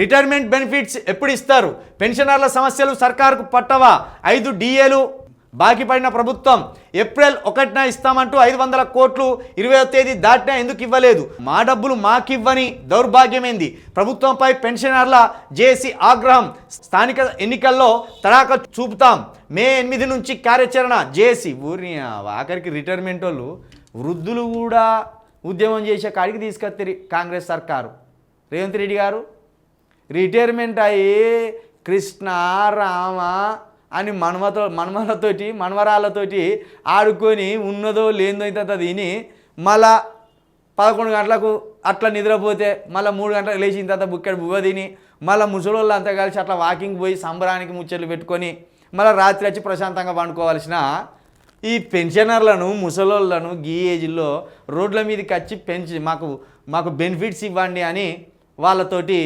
Retirement benefits ఎప్పుడు ఇస్తారు? పెన్షనర్ల సమస్యలు సర్కారుకు పట్టవా? ఐదు డిఏలు బాకీ పడిన ప్రభుత్వం ఏప్రిల్ ఒకటిన ఇస్తామంటూ ఐదు వందల కోట్లు ఇరవై తేదీ దాటినా ఎందుకు ఇవ్వలేదు? మా డబ్బులు మాకివ్వని దౌర్భాగ్యమైంది? ప్రభుత్వంపై పెన్షనర్ల జేసీ ఆగ్రహం స్థానిక ఎన్నికల్లో తడాక చూపుతాం. మే ఎనిమిది నుంచి కార్యాచరణ జేసీ ఊరిని ఆఖరికి రిటైర్మెంట్ వాళ్ళు వృద్ధులు కూడా ఉద్యమం చేసే కాడికి తీసుకొస్తారు కాంగ్రెస్ సర్కారు. రేవంత్ రెడ్డి గారు రిటైర్మెంట్ అయ్యి కృష్ణ రామ అని మనమతో మనమలతోటి మనవరాళ్ళతోటి ఆడుకొని ఉన్నదో లేదో ఇంత తిని మళ్ళా పదకొండు గంటలకు అట్లా నిద్రపోతే మళ్ళీ మూడు గంటలకు లేచిన తర్వాత బుక్కడ బువ్వ తిని మళ్ళీ ముసలోళ్ళు అంతా కలిసి అట్లా వాకింగ్ పోయి సంబరానికి ముచ్చట్లు పెట్టుకొని మళ్ళీ రాత్రి వచ్చి ప్రశాంతంగా పండుకోవాల్సిన ఈ పెన్షనర్లను ముసలోళ్ళను గీ ఏజ్లో రోడ్ల మీదకి వచ్చి పెంచి మాకు మాకు బెనిఫిట్స్ ఇవ్వండి అని వాళ్ళతోటి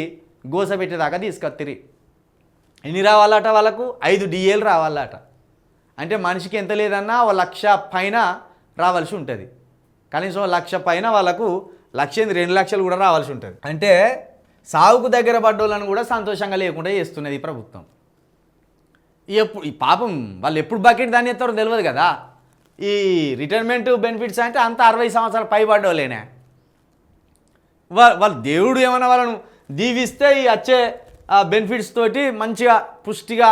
గోస పెట్టేదాకా తీసుకొత్తిరి. ఎన్ని రావాలట వాళ్ళకు? ఐదు డిఏలు రావాలట. అంటే మనిషికి ఎంత లేదన్నా ఒక లక్ష పైన రావాల్సి ఉంటుంది. కనీసం లక్ష పైన వాళ్ళకు లక్ష ఏంది రెండు లక్షలు కూడా రావాల్సి ఉంటుంది. అంటే సాగుకు దగ్గర పడ్డోళ్ళని కూడా సంతోషంగా లేకుండా చేస్తున్నది ఈ ప్రభుత్వం. ఎప్పుడు ఈ పాపం వాళ్ళు ఎప్పుడు బకెట్ దాన్ని ఎత్తారో తెలియదు కదా. ఈ రిటైర్మెంట్ బెనిఫిట్స్ అంటే అంత అరవై సంవత్సరాలు పైబడ్డోళ్ళేనే. వాళ్ళు వాళ్ళ దేవుడు ఏమన్నా వాళ్ళను దీవిస్తే ఈ వచ్చే బెనిఫిట్స్ తోటి మంచిగా పుష్టిగా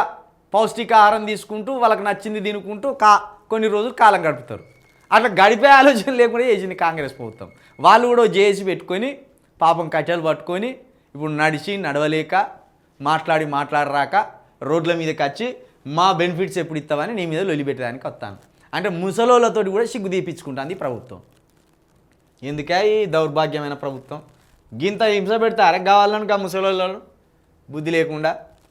పౌష్టికాహారం తీసుకుంటూ వాళ్ళకి నచ్చింది తినుకుంటూ కా కొన్ని రోజులు కాలం గడుపుతారు. అట్లా గడిపే ఆలోచన లేకుండా చేసింది కాంగ్రెస్ ప్రభుత్వం. వాళ్ళు కూడా జేసి పెట్టుకొని పాపం కట్టెలు పట్టుకొని ఇప్పుడు నడిచి నడవలేక మాట్లాడి మాట్లాడరాక రోడ్ల మీదకి వచ్చి మా బెనిఫిట్స్ ఎప్పుడు ఇస్తామని నీ మీద లొలిపెట్టడానికి వస్తాను. అంటే ముసలోళ్ళతోటి కూడా సిగ్గు తీపించుకుంటుంది ప్రభుత్వం. ఎందుకే ఈ దౌర్భాగ్యమైన ప్రభుత్వం? గింత హింస పెడతారే కావాలని కా ముసలోళ్ళను? బుద్ధి లేకుండా?